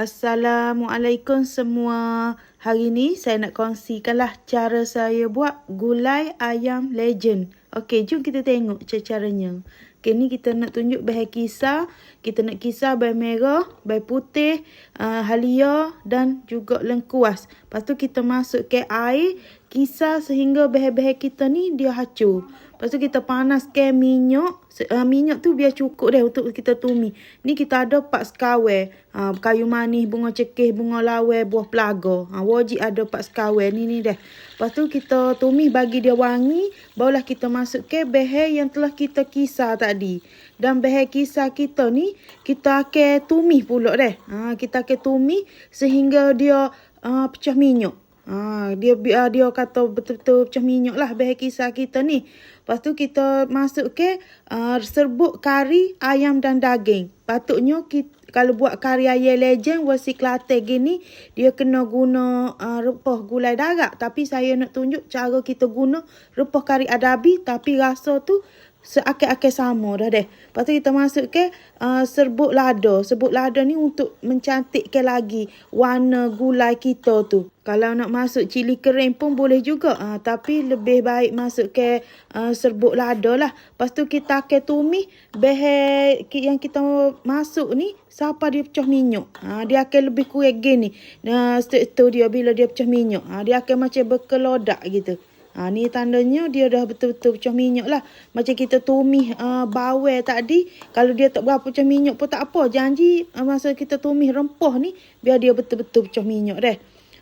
Assalamualaikum semua. Hari ni saya nak kongsikanlah cara saya buat gulai ayam legend. Okey, jom kita tengok cara-caranya. Okey, ni kita nak tunjuk bahan kisar. Kita nak kisar bahan merah, bahan putih, uh, halia dan juga lengkuas. Lepas tu kita masuk ke air, kisar sehingga bahan-bahan kita ni dia hacur. Lepas tu kita panaskan minyak. Uh, minyak tu biar cukup deh untuk kita tumis. Ni kita ada pak sekawai. Uh, kayu manis, bunga cekih, bunga lawai, buah pelaga. Uh, wajib ada pak sekawai. Ni ni deh. Lepas tu kita tumis bagi dia wangi. Barulah kita masuk ke behel yang telah kita kisar tadi. Dan behel kisar kita ni, kita akan tumis pula deh. Uh, kita akan tumis sehingga dia uh, pecah minyak. Ha, dia biar dia kata betul-betul macam minyak lah bahan kisar kita ni. Lepas tu kita masuk ke uh, serbuk kari ayam dan daging. Patutnya kita, kalau buat kari ayam legend wasi kelate gini dia kena guna uh, rempah gulai darat. Tapi saya nak tunjuk cara kita guna rempah kari adabi tapi rasa tu seakai-akai sama dah deh. Lepas tu kita masuk ke uh, serbuk lada. Serbuk lada ni untuk mencantikkan lagi warna gulai kita tu. Kalau nak masuk cili kering pun boleh juga. Uh, tapi lebih baik masuk ke uh, serbuk lada lah. Lepas tu kita akan tumis behel yang kita masuk ni. Siapa dia pecah minyak. Uh, dia akan lebih kuat gini. Uh, itu dia bila dia pecah minyak. Uh, dia akan macam berkelodak gitu. Ha, ni tandanya dia dah betul-betul pecah minyak lah. Macam kita tumis uh, bawel tadi. Kalau dia tak berapa pecah minyak pun tak apa. Janji uh, masa kita tumis rempah ni. Biar dia betul-betul pecah minyak dah.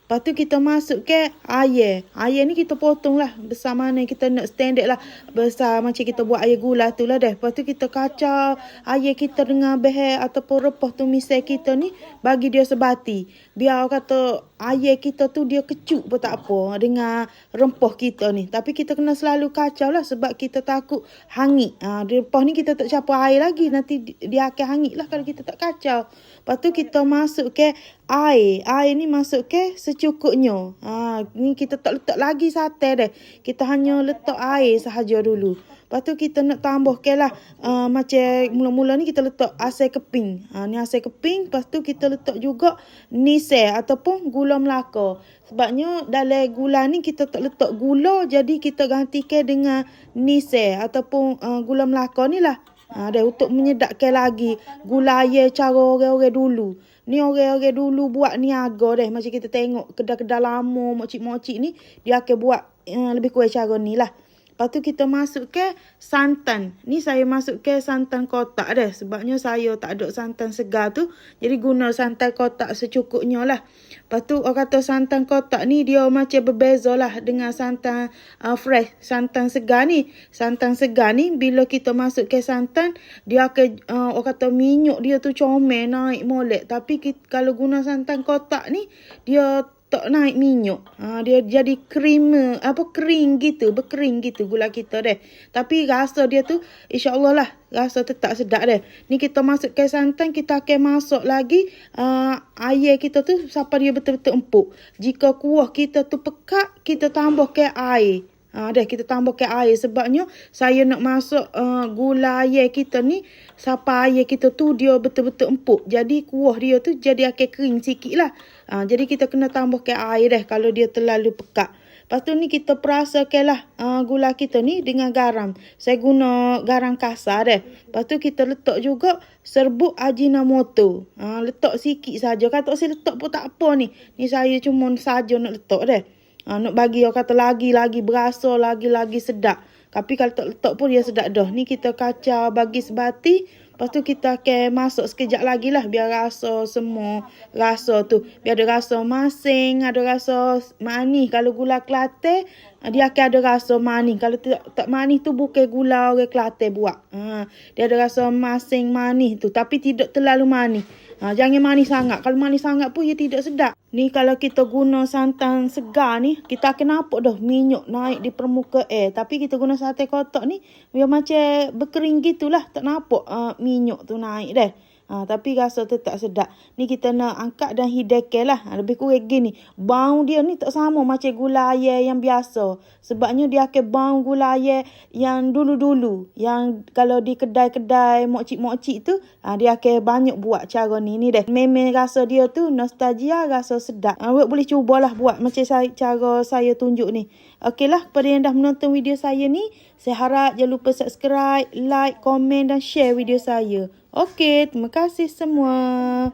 Lepas tu kita masuk ke air. Air ni kita potong lah. Besar mana kita nak standard lah. Besar macam kita buat air gula tu lah dah. Lepas tu kita kacau air kita dengan behel ataupun repah tumisai kita ni. Bagi dia sebati. Biar kata air kita tu dia kecuk pun tak apa. Dengan rempah kita ni. Tapi kita kena selalu kacau lah. Sebab kita takut hangit. Ha, rempah ni kita tak campur air lagi. Nanti dia akan hangit lah kalau kita tak kacau. Lepas tu kita masuk ke air. Air ni masuk ke secukupnya. Ha, ni kita tak letak lagi sate deh. Kita hanya letak air sahaja dulu. Lepas tu kita nak tambah ke lah. Uh, macam mula-mula ni kita letak asal keping. Ha, ni asal keping. Lepas tu kita letak juga nise ataupun gula melaka. Sebabnya dalam gula ni kita tak letak gula. Jadi kita gantikan dengan nise ataupun uh, gula melaka ni lah. Ha, dah untuk menyedapkan lagi gula air cara orang-orang dulu. Ni orang-orang dulu buat niaga deh. Macam kita tengok kedai-kedai lama, mocik-mocik ni. Dia akan buat uh, lebih kurang cara ni lah. Lepas tu kita masuk ke santan. Ni saya masuk ke santan kotak deh. Sebabnya saya tak ada santan segar tu. Jadi guna santan kotak secukupnya lah. Lepas tu orang kata santan kotak ni dia macam berbeza lah dengan santan uh, fresh. Santan segar ni. Santan segar ni bila kita masuk ke santan. Dia akan uh, orang kata minyak dia tu comel naik molek. Tapi kita, kalau guna santan kotak ni. Dia tak naik minyak. Ha, dia jadi krim, apa kering gitu, berkering gitu gula kita deh. Tapi rasa dia tu insya-Allah lah rasa tetap sedap deh. Ni kita masuk ke santan, kita akan masuk lagi uh, air kita tu sampai dia betul-betul empuk. Jika kuah kita tu pekat, kita tambah ke air. Ha, dah kita tambah ke air sebabnya saya nak masuk uh, gula air kita ni sampai air kita tu dia betul-betul empuk. Jadi kuah dia tu jadi akan kering sikit lah. Ha, jadi kita kena tambah ke air dah kalau dia terlalu pekat. Lepas tu ni kita perasakan lah uh, gula kita ni dengan garam. Saya guna garam kasar dah. Lepas tu kita letak juga serbuk ajinomoto. Ha, letak sikit saja. Kata saya letak pun tak apa ni. Ni saya cuma saja nak letak dah. Ha, nak bagi orang kata lagi-lagi berasa, lagi-lagi sedap. Tapi kalau tak letak pun dia sedap dah. Ni kita kacau bagi sebati. Lepas tu kita akan masuk sekejap lagi lah. Biar rasa semua rasa tu. Biar ada rasa masing, ada rasa manis. Kalau gula kelate, dia akan ada rasa manis. Kalau tak, tak manis tu bukan gula orang kelate buat. Ha, dia ada rasa masing manis tu. Tapi tidak terlalu manis. Ha, jangan manis sangat. Kalau manis sangat pun ia tidak sedap. Ni kalau kita guna santan segar ni, kita akan nampak dah minyak naik di permukaan air. Tapi kita guna sate kotak ni, dia macam berkering gitulah. Tak nampak uh, minyak tu naik dah. Ha, tapi rasa tetap sedap. Ni kita nak angkat dan hidangkan lah. Ha, lebih kurang gini. Bau dia ni tak sama macam gula air yang biasa. Sebabnya dia akan bau gula air yang dulu-dulu. Yang kalau di kedai-kedai mokcik-mokcik tu, ha, dia akan banyak buat cara ni. Ni deh. Memang rasa dia tu nostalgia, rasa sedap. Ha, boleh cubalah buat macam saya, cara saya tunjuk ni. Okeylah, kepada yang dah menonton video saya ni, saya harap jangan lupa subscribe, like, komen dan share video saya. Okey, terima kasih semua.